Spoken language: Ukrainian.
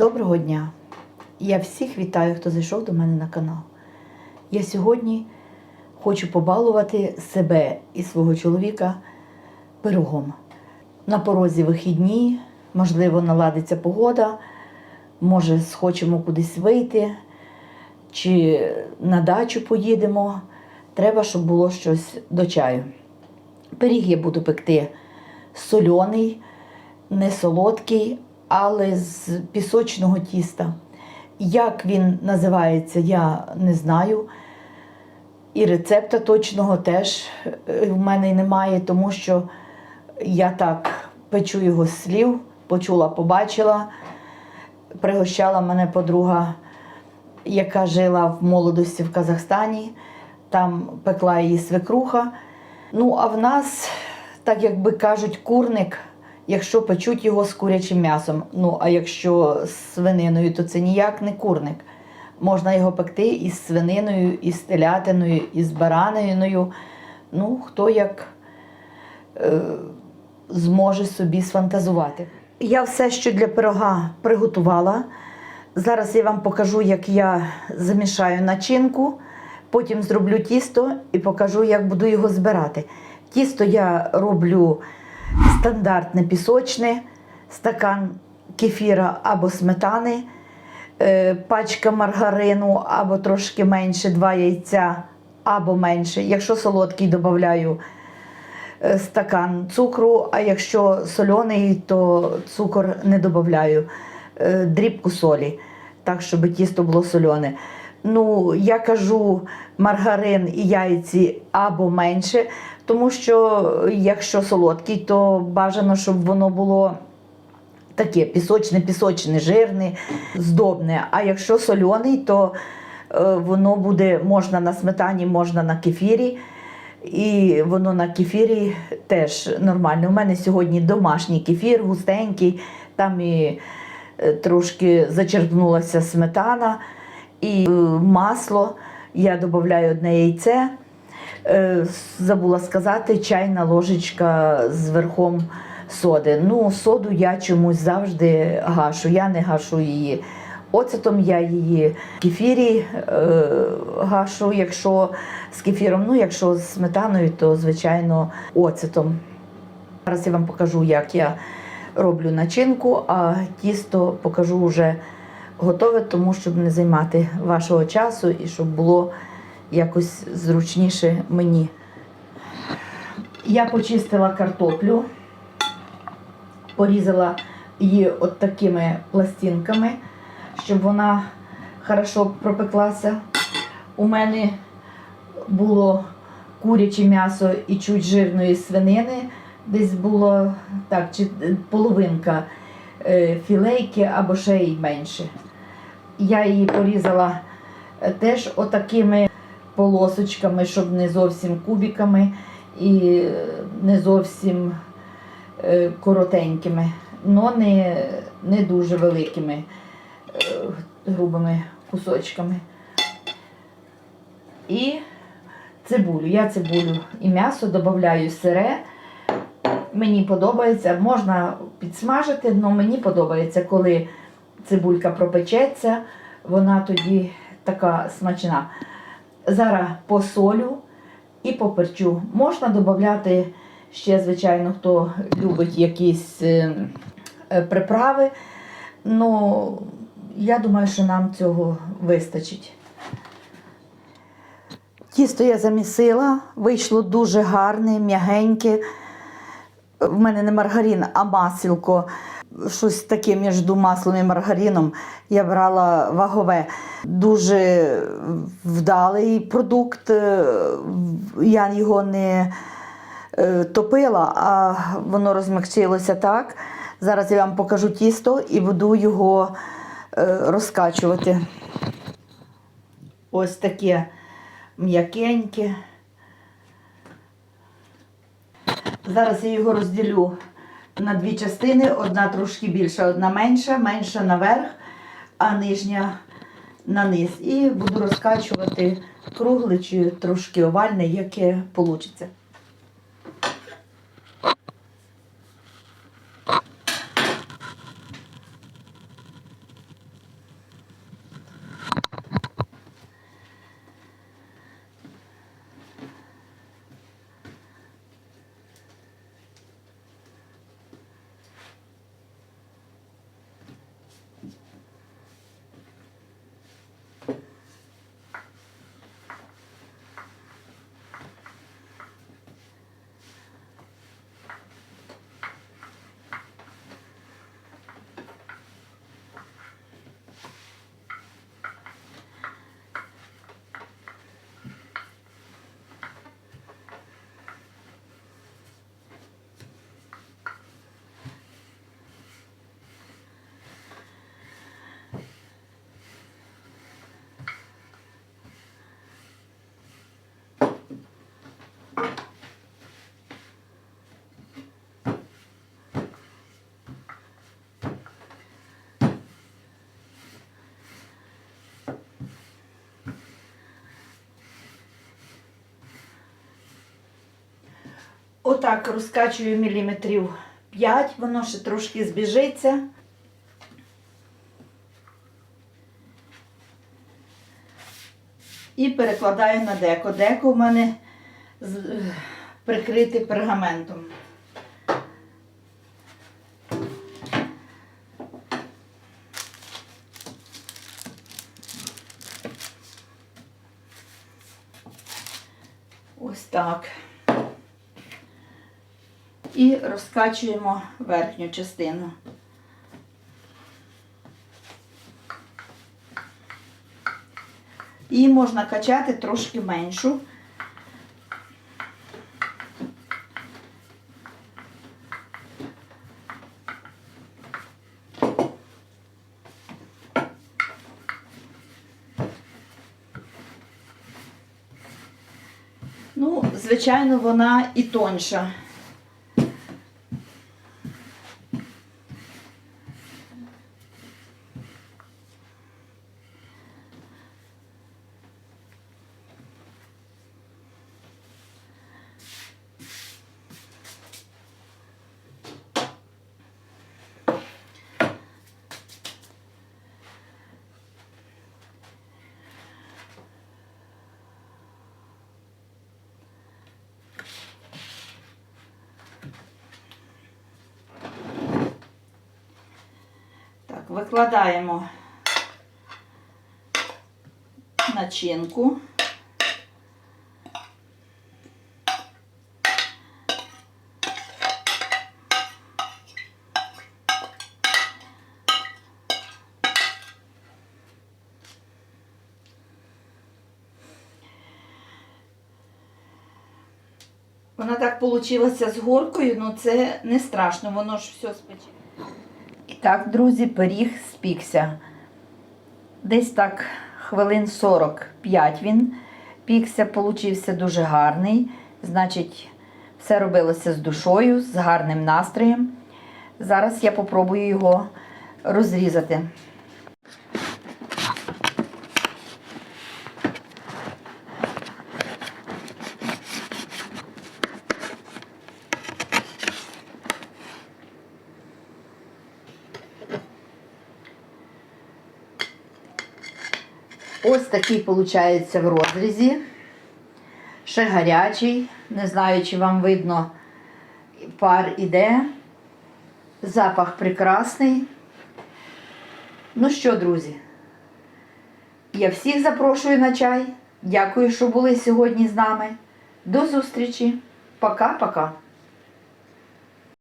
Доброго дня! Я всіх вітаю, хто зайшов до мене на канал. Я сьогодні хочу побалувати себе і свого чоловіка пирогом. На порозі вихідні, можливо, наладиться погода, може, схочемо кудись вийти, чи на дачу поїдемо. Треба, щоб було щось до чаю. Пиріг я буду пекти сольоний, не солодкий, але з пісочного тіста. Як він називається, я не знаю. І рецепта точного теж е, в мене немає, тому що я так печу його з слів, почула, побачила. Пригощала мене подруга, яка жила в молодості в Казахстані, там пекла її свекруха. Ну, а в нас, так якби кажуть, курник, якщо печуть його з курячим м'ясом. Ну, а якщо з свининою, то це ніяк не курник. Можна його пекти із свининою, із телятиною, із бараниною. Ну, хто як е, зможе собі сфантазувати. Я все, що для пирога приготувала. Зараз я вам покажу, як я замішаю начинку, потім зроблю тісто і покажу, як буду його збирати. Тісто я роблю стандартне пісочне, стакан кефіра або сметани, е, пачка маргарину або трошки менше, два яйця або менше. Якщо солодкий, додаю е, стакан цукру, а якщо соляний, то цукор не додаю. Е, Дрібку солі, так, щоб тісто було соляне. Ну, я кажу маргарин і яйці або менше, тому що якщо солодкий, то бажано, щоб воно було таке пісочне, пісочне, жирне, здобне. А якщо соляний, то е, воно буде можна на сметані, можна на кефірі. І воно на кефірі теж нормально. У мене сьогодні домашній кефір, густенький, там і е, трошки зачерпнулася сметана і е, масло. Я додаю одне яйце. Е, Забула сказати, чайна ложечка з верхом соди. Ну, соду я чомусь завжди гашу. Я не гашу її. Оцетом я її в кефірі е, гашу, якщо з кефіром, ну якщо з сметаною, то звичайно оцетом. Зараз я вам покажу, як я роблю начинку, а тісто покажу вже готове, тому щоб не займати вашого часу і щоб було якось зручніше мені. Я почистила картоплю, порізала її от такими пластинками, щоб вона хорошо пропеклася. У мене було куряче м'ясо і чуть жирної свинини. Десь було так, чи половинка е, філейки або ще й менше. Я її порізала е, теж отакими полосочками, щоб не зовсім кубиками і е, не зовсім е, коротенькими, але не, не дуже великими грубими кусочками. І цибулю. Я цибулю і м'ясо додаю сире. Мені подобається, можна підсмажити, але мені подобається, коли цибулька пропечеться, вона тоді така смачна. Зараз посолю і поперчу. Можна додати ще, звичайно, хто любить якісь е, е, приправи. Ну, я думаю, що нам цього вистачить. Тісто я замісила, вийшло дуже гарне, м'ягеньке. В мене не маргарин, а масло. Щось таке між маслом і маргарином. Я брала вагове. Дуже вдалий продукт. Е, Я його не е, топила, а воно розмягчилося так. Зараз я вам покажу тісто і буду його е, розкачувати. Ось таке м'якеньке. Зараз я його розділю на дві частини. Одна трошки більша, одна менша, менша наверх, а нижня на низ. І буду розкачувати кругле чи трошки овальне, яке вийде. Отак розкачую міліметрів 5, воно ще трошки збіжиться. І перекладаю на деко. Деко в мене е, пергаментом. Ось так. І розкачуємо верхню частину. Її можна качати трошки меншу. Ну, звичайно, вона і тонша. Так, викладаємо начинку. Вона так вийшла з горкою, ну це не страшно, воно ж все спече. Так, друзі, пиріг спікся. Десь так хвилин 45 він пікся, получився дуже гарний. Значить, все робилося з душою, з гарним настроєм. Зараз я попробую його розрізати. Ось такий виходить в розрізі. Ще гарячий. Не знаю, чи вам видно, пар іде. Запах прекрасний. Ну що, друзі, я всіх запрошую на чай. Дякую, що були сьогодні з нами. До зустрічі. Пока-пока.